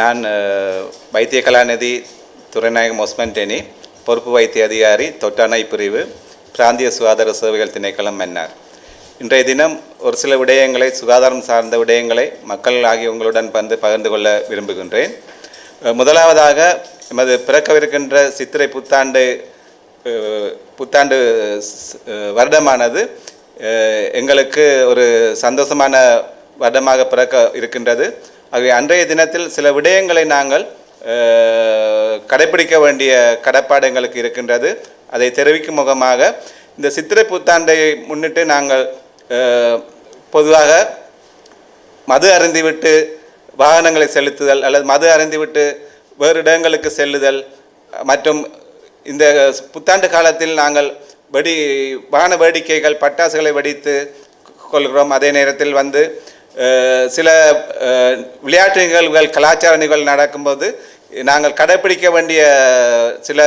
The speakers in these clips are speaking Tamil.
நான் வைத்திய கலாநிதி துறைநாயகம் ஒஸ்மன்டேனி பொறுப்பு வைத்திய அதிகாரி தொட்டானை பிரிவு பிராந்திய சுகாதார சேவைகள் திணைக்களம் மன்னார் இன்றைய தினம் ஒரு சில விடயங்களை சுகாதாரம் சார்ந்த விடயங்களை மக்கள் ஆகியவங்களுடன் வந்து பகிர்ந்து கொள்ள விரும்புகின்றேன். முதலாவதாக எமது பிறக்கவிருக்கின்ற சித்திரை புத்தாண்டு புத்தாண்டு வருடமானது எங்களுக்கு ஒரு சந்தோஷமான வருடமாக பிறக்க இருக்கின்றது. ஆகவே அன்றைய தினத்தில் சில விடயங்களை நாங்கள் கடைபிடிக்க கடைப்பிடிக்க வேண்டிய கடப்பாடு எங்களுக்கு இருக்கின்றது. அதை தெரிவிக்கும் முகமாக இந்த சித்திரை புத்தாண்டை முன்னிட்டு நாங்கள் பொதுவாக மது அருந்திவிட்டு வாகனங்களை செலுத்துதல் அல்லது மது அருந்திவிட்டு வேறு இடங்களுக்கு செல்லுதல் மற்றும் இந்த புத்தாண்டு காலத்தில் நாங்கள் வெடி வான வேடிக்கைகள் பட்டாசுகளை வெடித்து கொள்கிறோம். அதே நேரத்தில் வந்து சில விளையாட்டு நிகழ்வுகள் கலாச்சார நிகழ்வு நடக்கும்போது நாங்கள் கடைப்பிடிக்க வேண்டிய சில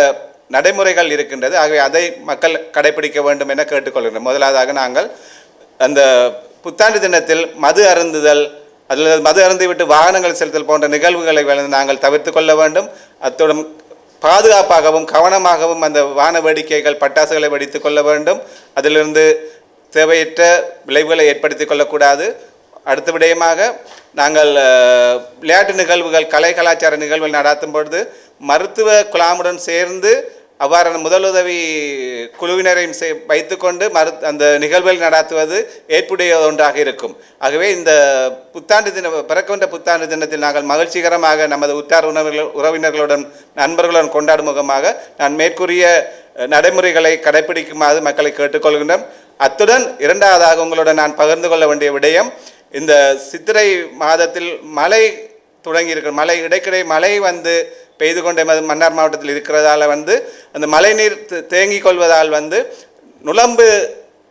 நடைமுறைகள் இருக்கின்றது. ஆகவே அதை மக்கள் கடைப்பிடிக்க வேண்டும் என கேட்டுக்கொள்கிறோம் முதலாவதாக நாங்கள் அந்த புத்தாண்டு தினத்தில் மது அருந்துதல் அல்லது மது அருந்திவிட்டு வாகனங்கள் செலுத்தல் போன்ற நிகழ்வுகளை வந்து நாங்கள் தவிர்த்து கொள்ள வேண்டும். அத்துடன் பாதுகாப்பாகவும் கவனமாகவும் அந்த வான வேடிக்கைகள் பட்டாசுகளை வெடித்து கொள்ள வேண்டும். அதிலிருந்து தேவையற்ற விளைவுகளை ஏற்படுத்தி கொள்ளக்கூடாது அடுத்த விடயமாக நாங்கள் விளையாட்டு நிகழ்வுகள் கலை கலாச்சார நிகழ்வுகள் நடாத்தும் பொழுது மருத்துவ குழாமுடன் சேர்ந்து அவ்வாறான முதலுதவி குழுவினரையும் சே வைத்துக்கொண்டு மரு அந்த நிகழ்வுகள் நடாத்துவது ஏற்புடைய ஒன்றாக இருக்கும். ஆகவே இந்த புத்தாண்டு தின பிறக்கின்ற புத்தாண்டு தினத்தில் நாங்கள் மகிழ்ச்சிகரமாக நமது உற்றார் உறவினர்கள் உறவினர்களுடன் நண்பர்களுடன் கொண்டாடும் முகமாக நான் மேற்கூறிய நடைமுறைகளை கடைப்பிடிக்குமாறு மக்களை கேட்டுக்கொள்கின்றோம். அத்துடன் இரண்டாவதாக உங்களுடன் நான் பகிர்ந்து கொள்ள வேண்டிய விடயம் இந்த சித்திரை மாதத்தில் மழை தொடங்கி இருக்கிற மழை இடைக்கிடை மழை வந்து பெய்து கொண்டே மன்னார் மாவட்டத்தில் இருக்கிறதால வந்து அந்த மழைநீர் தே- தேங்கிக் கொள்வதால் வந்து நுழம்பு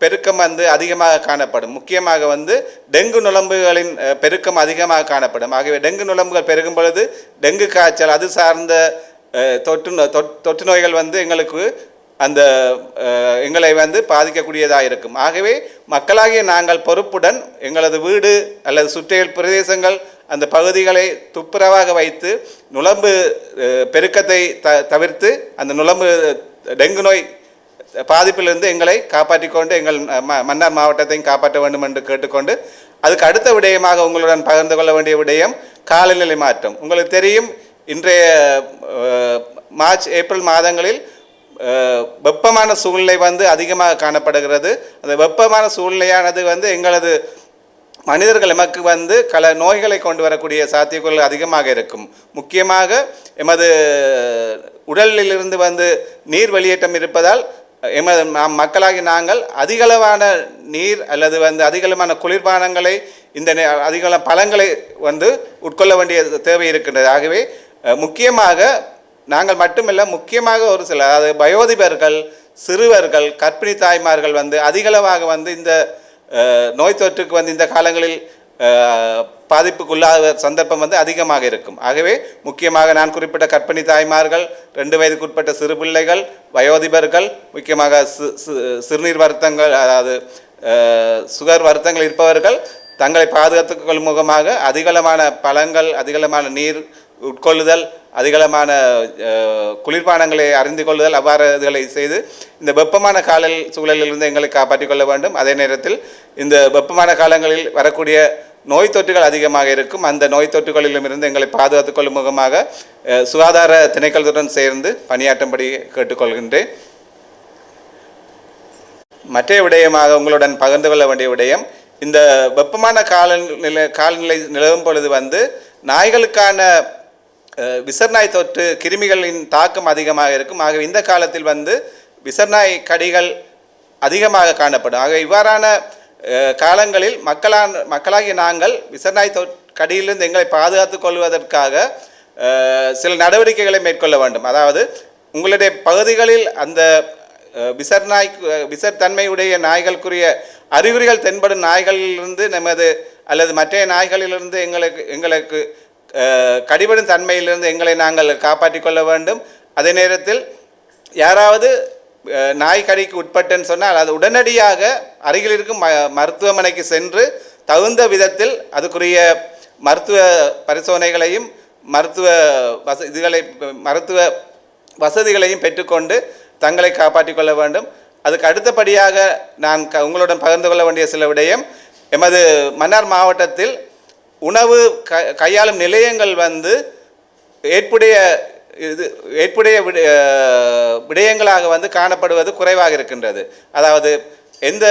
பெருக்கம் வந்து அதிகமாக காணப்படும். முக்கியமாக வந்து டெங்கு நுழம்புகளின் பெருக்கம் அதிகமாக காணப்படும். ஆகவே டெங்கு நுழம்புகள் பெருகும் பொழுது டெங்கு காய்ச்சல் அது சார்ந்த தொற்று தொற்- தொற்று நோய்கள் வந்து எங்களுக்கு அந்த எங்களை வந்து பாதிக்கக்கூடியதாக இருக்கும். ஆகவே மக்களாகிய நாங்கள் பொறுப்புடன் எங்களது வீடு அல்லது சுற்றியல் பிரதேசங்கள் அந்த பகுதிகளை துப்புரவாக வைத்து நுழம்பு பெருக்கத்தை த தவிர்த்து அந்த நுழம்பு டெங்கு நோய் பாதிப்பிலிருந்து எங்களை காப்பாற்றிக்கொண்டு எங்கள் ம- மன்னார் மாவட்டத்தையும் காப்பாற்ற வேண்டும் என்று கேட்டுக்கொண்டு அதுக்கு அடுத்த விடயமாக உங்களுடன் பகிர்ந்து கொள்ள வேண்டிய விடயம் காலநிலை மாற்றம். உங்களுக்கு தெரியும் இன்றைய மார்ச் ஏப்ரல் மாதங்களில் வெப்பமான சூழ்நிலை வந்து அதிகமாக காணப்படுகிறது. அந்த வெப்பமான சூழ்நிலையானது வந்து எங்களது மனிதர்கள் எமக்கு வந்து பல நோய்களை கொண்டு வரக்கூடிய சாத்தியக்கூறுகள் அதிகமாக இருக்கும். முக்கியமாக எமது உடலிலிருந்து வந்து நீர் வெளியேற்றம் இருப்பதால் எமது நாம் மக்களாகி நாங்கள் அதிகளவான நீர் அல்லது வந்து அதிகளவான குளிர்பானங்களை இந்த நே- அதிகள பழங்களை வந்து உட்கொள்ள வேண்டிய தேவை இருக்கின்றது. ஆகவே முக்கியமாக நாங்கள் மட்டுமல்ல முக்கியமாக ஒரு சில அதாவது வயோதிபர்கள் சிறுவர்கள் கற்பிணி தாய்மார்கள் வந்து அதிகளவாக வந்து இந்த நோய் தொற்றுக்கு வந்து இந்த காலங்களில் பாதிப்புக்குள்ளாத சந்தர்ப்பம் வந்து அதிகமாக இருக்கும். ஆகவே முக்கியமாக நான் குறிப்பிட்ட கற்பிணி தாய்மார்கள் ரெண்டு வயதுக்குட்பட்ட சிறு பிள்ளைகள் வயோதிபர்கள் முக்கியமாக சிறுநீர் வருத்தங்கள் அதாவது சுகர் வருத்தங்கள் இருப்பவர்கள் தங்களை பாதுகாத்துக் கொள்ளும் முகமாக அதிகளமான பழங்கள் அதிகளமான நீர் உட்கொள்ளுதல் அதிகளமான குளிர்பானங்களை அறிந்து கொள்ளுதல் அவ்வாறு இதுகளை செய்து இந்த வெப்பமான கால சூழலிலிருந்து எங்களை காப்பாற்றிக் கொள்ள வேண்டும். அதே நேரத்தில் இந்த வெப்பமான காலங்களில் வரக்கூடிய நோய் தொற்றுகள் அதிகமாக இருக்கும். அந்த நோய் தொற்றுகளிலும் இருந்து எங்களை பாதுகாத்துக் கொள்ளும் முகமாக சுகாதார திணைக்களத்துடன் சேர்ந்து பணியாற்றும்படி கேட்டுக்கொள்கின்றேன். மற்ற விடயமாக உங்களுடன் பகிர்ந்து கொள்ள வேண்டிய விடயம் இந்த வெப்பமான காலநிலை காலநிலை நிலவும் பொழுது வந்து நாய்களுக்கான விசர்நாய் தொற்று கிருமிகளின் தாக்கம் அதிகமாக இருக்கும். ஆகவே இந்த காலத்தில் வந்து விசர்நாய் கடிகள் அதிகமாக காணப்படும். ஆக இவ்வாறான காலங்களில் மக்களான மக்களாகிய நாங்கள் விசர்நாய் தொ கடியிலிருந்து எங்களை பாதுகாத்துக் கொள்வதற்காக சில நடவடிக்கைகளை மேற்கொள்ள வேண்டும். அதாவது உங்களுடைய பகுதிகளில் அந்த அஹ், விசர்நாய் விசர்த்தன்மையுடைய நாய்களுக்குரிய அறிகுறிகள் தென்படும் நாய்களிலிருந்து நமது அல்லது மற்ற நாய்களிலிருந்து எங்களுக்கு எங்களுக்கு கடிபடும் தன்மையிலிருந்து எங்களை நாங்கள் காப்பாற்றிக்கொள்ள வேண்டும். அதே நேரத்தில் யாராவது நாய் கடிக்கு உட்பட்டுன்னு சொன்னால் அது உடனடியாக அருகில் இருக்கும் ம மருத்துவமனைக்கு சென்று தகுந்த விதத்தில் அதுக்குரிய மருத்துவ பரிசோதனைகளையும் மருத்துவ வச இதுகளை மருத்துவ வசதிகளையும் பெற்றுக்கொண்டு தங்களை காப்பாற்றிக் கொள்ள வேண்டும். அதுக்கு அடுத்தபடியாக நான் க உங்களுடன் பகிர்ந்து கொள்ள வேண்டிய சில விடயம் எமது மன்னார் மாவட்டத்தில் உணவு க கையாளும் நிலையங்கள் வந்து ஏற்புடைய இது ஏற்புடைய விட- விடயங்களாக வந்து காணப்படுவது குறைவாக இருக்கின்றது. அதாவது எந்த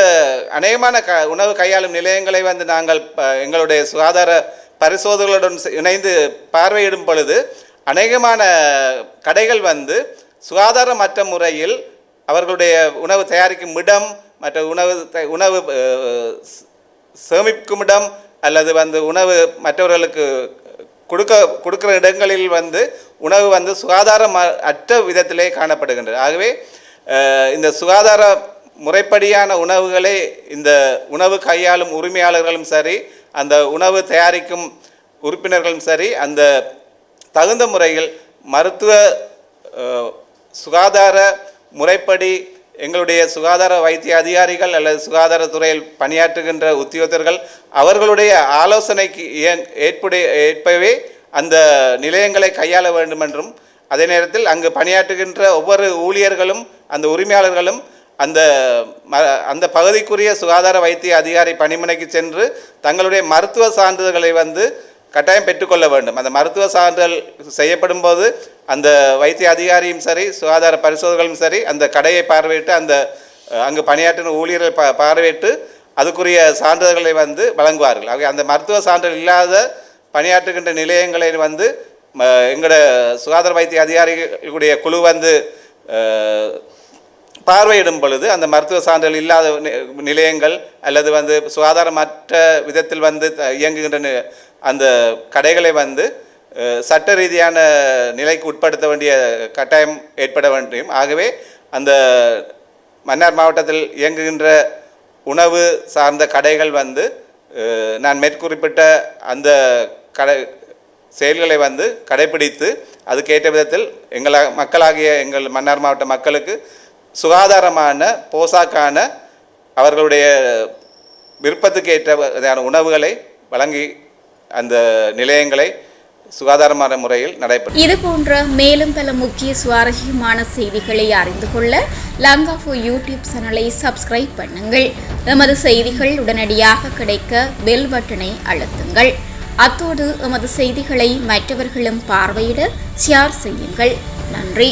அநேகமான க உணவு கையாளும் நிலையங்களை வந்து நாங்கள் ப- எங்களுடைய சுகாதார பரிசோதனைகளுடன் இணைந்து பார்வையிடும் பொழுது அநேகமான கடைகள் வந்து சுகாதாரமற்ற முறையில் அவர்களுடைய உணவு தயாரிக்கும் இடம் மற்ற உணவு த- உணவு சேமிக்கும் இடம் அல்லது வந்து உணவு மற்றவர்களுக்கு கொடுக்க கொடுக்குற இடங்களில் வந்து உணவு வந்து சுகாதாரம் அற்ற விதத்திலே காணப்படுகின்றது. ஆகவே இந்த சுகாதார முறைப்படியான உணவுகளை இந்த உணவு கையாளும் உரிமையாளர்களும் சரி அந்த உணவு தயாரிக்கும் உறுப்பினர்களும் சரி அந்த தகுந்த முறையில் மருத்துவ சுகாதார முறைப்படி எங்களுடைய சுகாதார வைத்திய அதிகாரிகள் அல்லது சுகாதாரத்துறையில் பணியாற்றுகின்ற உத்தியோகத்தர்கள் அவர்களுடைய ஆலோசனைக்கு ஏன் ஏற்புடைய ஏற்பவே அந்த நிலையங்களை கையாள வேண்டும் என்றும் அதே நேரத்தில் அங்கு பணியாற்றுகின்ற ஒவ்வொரு ஊழியர்களும் அந்த உரிமையாளர்களும் அந்த ம அந்த பகுதிக்குரிய சுகாதார வைத்திய அதிகாரி பணிமனைக்கு சென்று தங்களுடைய மருத்துவ சான்றிதழ்களை வந்து கட்டாயம் பெற்றுக்கொள்ள வேண்டும். அந்த மருத்துவ சான்றிதழ் செய்யப்படும் போது அந்த வைத்திய அதிகாரியும் சரி சுகாதார பரிசோதகர்களும் சரி அந்த கடையை பார்வையிட்டு அந்த அங்கு பணியாற்றின ஊழியர்கள் பா பார்வையிட்டு அதுக்குரிய சான்றிதழ்களை வந்து வழங்குவார்கள். ஆகவே அந்த மருத்துவ சான்றிதழ் இல்லாத பணியாற்றுகின்ற நிலையங்களை வந்து ம, எங்களோட சுகாதார வைத்திய அதிகாரிகளுடைய குழு வந்து பார்வையிடும் பொழுது அந்த மருத்துவ சான்றிதழ் இல்லாத நிலையங்கள் அல்லது வந்து சுகாதாரமற்ற விதத்தில் வந்து த- இயங்குகின்ற அந்த கடைகளை வந்து சட்ட ரீதியான நிலைக்கு உட்படுத்த வேண்டிய கட்டாயம் ஏற்பட வேண்டும். ஆகவே அந்த மன்னார் மாவட்டத்தில் இயங்குகின்ற உணவு சார்ந்த கடைகள் வந்து நான் மேற்குறிப்பிட்ட அந்த கடை செயல்களை வந்து கடைபிடித்து அதுக்கேற்ற விதத்தில் எங்களா மக்களாகிய எங்கள் மன்னார் மாவட்ட மக்களுக்கு சுகாதாரமான போசாக்கான அவர்களுடைய விருப்பத்துக்கேற்ற உணவுகளை வழங்கி அந்த நிலையங்களை சுகாதாரமான முறையில் நடைபெறும் இது போன்ற மேலும் பல முக்கிய சுவாரஸ்யமான செய்திகளை அறிந்து கொள்ள லங்காஃபோ யூடியூப் சேனலை சப்ஸ்கிரைப் பண்ணுங்கள். எமது செய்திகள் உடனடியாக கிடைக்க பெல் பட்டனை அழுத்துங்கள். அத்தோடு எமது செய்திகளை மற்றவர்களும் பார்வையிட ஷேர் செய்யுங்கள். நன்றி.